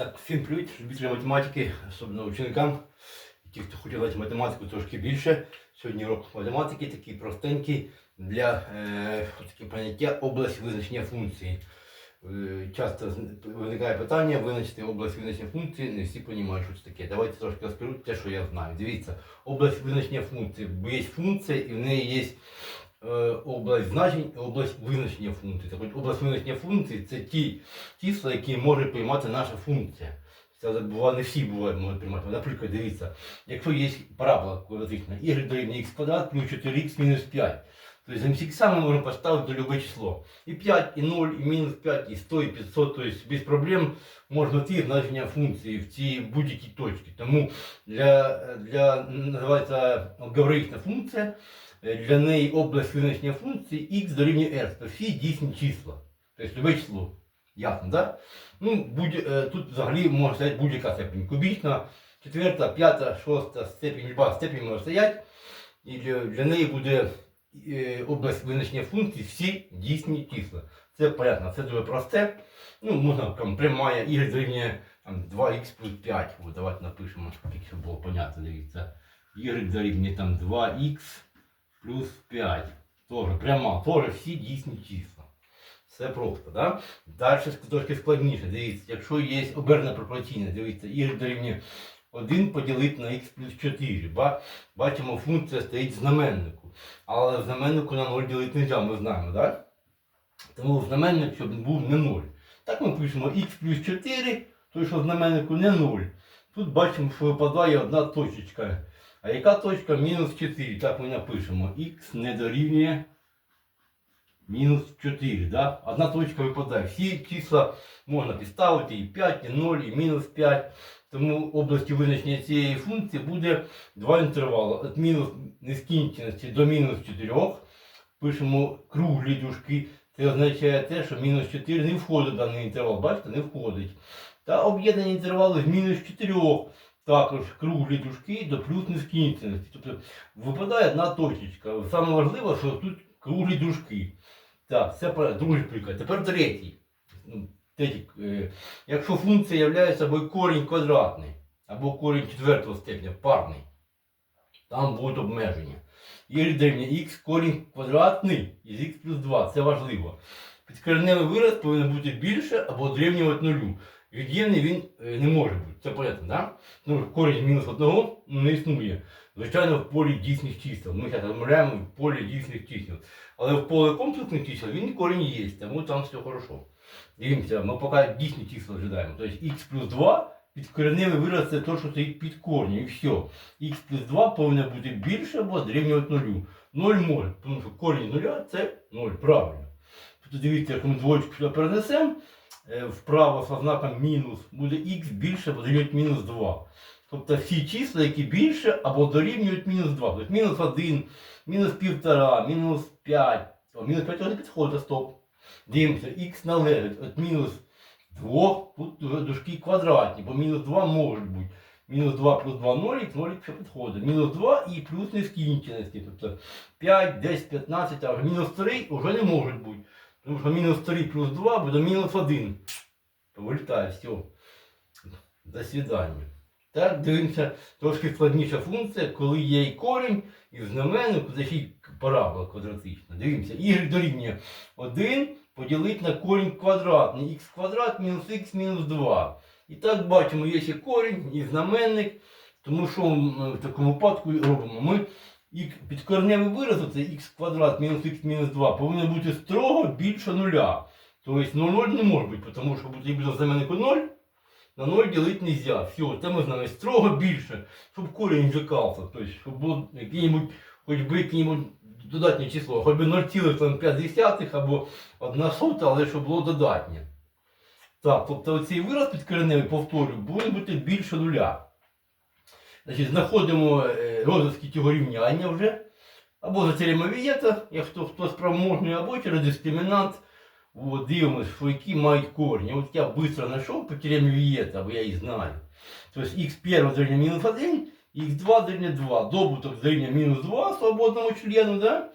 Так, всім привіт, любителі математики, особливо ученикам. Ті, хто хоче знати математику трошки більше. Сьогодні урок математики такий простенький для е, таке поняття область визначення функції. Е, часто виникає питання визначити область визначення функції, не всі розуміють, що це таке. Давайте трошки розкажу те, що я знаю. Дивіться, область визначення функції. Бо є функція і в неї є область значень область визначення функції. От область визначення функції це ті числа, які може приймати наша функція. Це буває, не всі бувають можуть приймати. Наприклад, дивіться, якщо є парабола квадратична, y дорівнює x квадрат плюс 4x мінус 5. Тобто замість х ми можемо поставити любе число. І 5, і 0, і мінус 5, і 100, і 500. Тобто без проблем можна знайти значення функції в ці будь-які точки. Тому для, для називається алгоритмна функція, для неї область визначення функції x дорівнює r. Тобто всі дійсні числа. Тобто любе число. Ясно, да? Ну, будь, е, тут взагалі може стояти будь-яка степень. Кубічна, четверта, п'ята, шоста степень, люба степень може стояти. І для, для неї буде е, область визначення функцій всі дійсні числа. Це понятно, це дуже просте. Ну, можна там прямая y дорівнює 2х плюс 5. От, давайте напишемо, щоб було понятно, дивіться. y дорівнює там 2х плюс 5. Тоже пряма, теж всі дійсні числа. Все просто, да? Далі трошки складніше. Дивіться, якщо є обернена пропорційна, дивіться, y дорівнює 1 поділити на x плюс 4. Ба- Бачимо, функція стоїть в знаменнику. Але в знаменнику на 0 ділити не можна, ми знаємо, так? Тому знаменник, щоб був не 0. Так ми пишемо x плюс 4, то що знаменнику не 0. Тут бачимо, що випадає одна точечка. А яка точка? Мінус 4. Так ми напишемо. x не дорівнює мінус 4. Да? Одна точка випадає. Всі числа можна підставити і 5, і 0, і мінус 5. Тому областю визначення цієї функції буде два інтервали. Від мінус нескінченості до мінус 4. Пишемо круглі дужки. Це означає те, що мінус 4 не входить в даний інтервал. Бачите, не входить. Та об'єднані інтервали з мінус 4. Також круглі дужки до плюс нескінченості. Тобто випадає одна точечка. Саме важливе, що тут круглі дужки. Так, це другий приклад. Тепер третій. Ну, третій. е, Якщо функція являє собою корінь квадратний або корінь четвертого степеня, парний, там будуть обмеження. Y дорівнює x корінь квадратний із x плюс 2. Це важливо. Підкореневий вираз повинен бути більше або дорівнювати нулю. Від'ємний він е, не може бути. Це понятно, да? Ну, корінь мінус одного не існує. Звичайно, в полі дійсних чисел. Ми зараз розмовляємо в полі дійсних чисел. Але в поле комплексних чисел він корінь є, тому там все хорошо. Дивимося, ми поки дійсні числа ожидаємо. Тобто х плюс 2 підкореневий вираз це те, що стоїть під корнем. І все. х плюс 2 повинно бути більше або дорівнювати нулю. 0 0, тому що корінь нуля це 0, правильно. Тут дивіться, як ми двоєчку сюди перенесемо, вправо со знаком мінус буде х більше або дорівнювати мінус 2. Тобто всі числа, які більше або дорівнюють мінус 2. Тобто мінус 1, мінус 1,5, мінус 5. О, мінус 5 не підходить, стоп. Дивимося, х належить від мінус 2, тут ду- дужки квадратні, бо мінус 2 можуть бути. Мінус 2 плюс 2 0, нолік ще підходить. Мінус 2 і плюс нескінченості. Тобто 5, 10, 15, а мінус 3 вже не можуть бути. Тому що мінус 3 плюс 2 буде мінус 1. Вилітає, все. До свидання. Так, дивимося, трошки складніша функція, коли є і корінь, і в знаменнику, це ще й парабола квадратична. Дивимося, y дорівнює 1 поділити на корінь квадратний, х квадрат мінус х мінус 2. І так бачимо, є ще корінь і знаменник. Тому що в такому випадку робимо? Ми підкорневий вираз, це х квадрат мінус х мінус 2, повинен бути строго більше нуля. Тобто 0 не може бути, тому що потрібно знаменнику 0. На 0 ділити не можна. Все, це ми знаємо строго більше, щоб корінь зжикався. Тобто, щоб було який-небудь, хоч би який-небудь додатнє число, хоч би 0,5 або 1 сота, але щоб було додатнє. Так, тобто оцей вираз підкореневий, повторюю, повинен бути більше нуля. Значить, знаходимо е, розв'язки цього рівняння вже. Або за теорема Вієта, якщо хто спроможний, або через дискримінант. От, дивимось, що які мають корні. От я швидко знайшов по теоремі Вієта, бо я її знаю. Тобто х1 дорівнює мінус 1, х2 дорівнює 2. Добуток дорівнює мінус 2 свободному члену, да?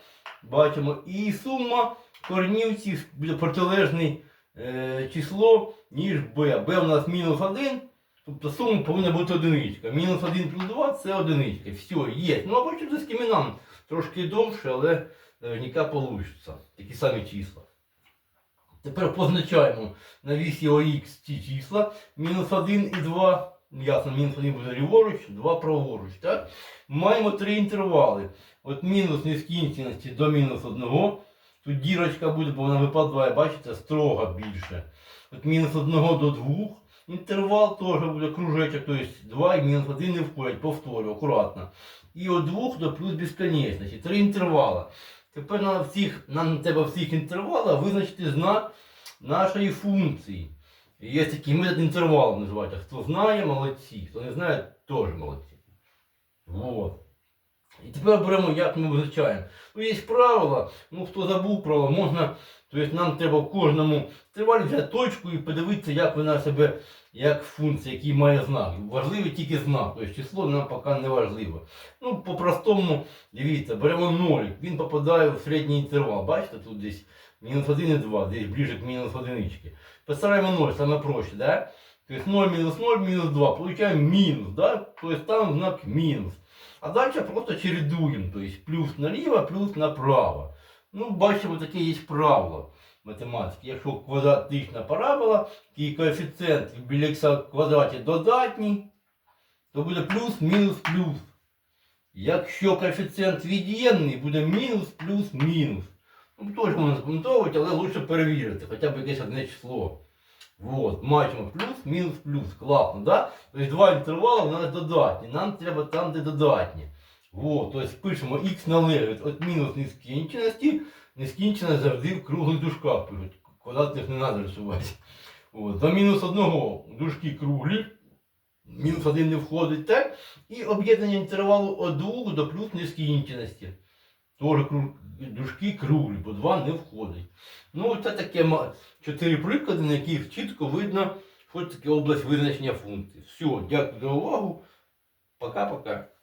бачимо. І сума корнів цих буде протилежний е, число, ніж b. b у нас мінус 1, тобто сума повинна бути одиничка. Мінус 1 плюс 2 це одиничка. Все, є. Ну а потім з кімінам трошки довше, але наверняка вийде. Такі самі числа. Тепер позначаємо на вісі ОХ ці числа. Мінус 1 і 2. Ясно, мінус 1 буде ліворуч, 2 праворуч. Так? Маємо три інтервали. От мінус нескінченості до мінус 1. Тут дірочка буде, бо вона випадає, бачите, строго більше. От мінус 1 до 2. Інтервал теж буде кружечок, тобто 2 і мінус 1 не входять, повторю, акуратно. І від 2 до плюс безконечності. Три інтервала. Тепер нам, всіх, нам треба в цих інтервалах визначити знак нашої функції. Є такий метод інтервалу називається. Хто знає, молодці. Хто не знає, теж молодці. Вот. І тепер беремо, як ми визначаємо. Ну, є правила, ну хто забув правила, можна, тобто нам треба кожному інтервалі взяти точку і подивитися, як вона себе, як функція, який має знак. Важливий тільки знак, тобто число нам поки не важливо. Ну, по-простому, дивіться, беремо 0, він попадає в середній інтервал. Бачите, тут десь мінус 1 і 2, десь ближе к мінус 1. Поставимо 0, саме проще, да? Тобто 0 мінус 0 мінус 2, получаємо мінус, да? тобто там знак мінус. А далі просто чередуємо, тобто плюс наліво, плюс направо. Ну, бачимо, таке є правило математики. Якщо квадратична парабола, і коефіцієнт біля х в квадраті додатній, то буде плюс, мінус, плюс. Якщо коефіцієнт від'ємний, буде мінус, плюс, мінус. Ну, теж можна запам'ятовувати, але лучше перевірити, хоча б якесь одне число. Вот, бачимо плюс, мінус, плюс. Класно, да? Тобто два інтервали у нас додатні. Нам треба там, де додатні. Вот, тобто пишемо х належить від мінус нескінченості. Нескінченість завжди в круглих дужках пишуть. Квадратних не треба рисувати. От, до мінус одного дужки круглі. Мінус один не входить, так? І об'єднання інтервалу від 2 до плюс нескінченості. Кру- дужки круглі, бо 2 не входить. Ну, це таке чотири приклади, на яких чітко видно, що таке область визначення функцій. Все, дякую за увагу. Пока-пока.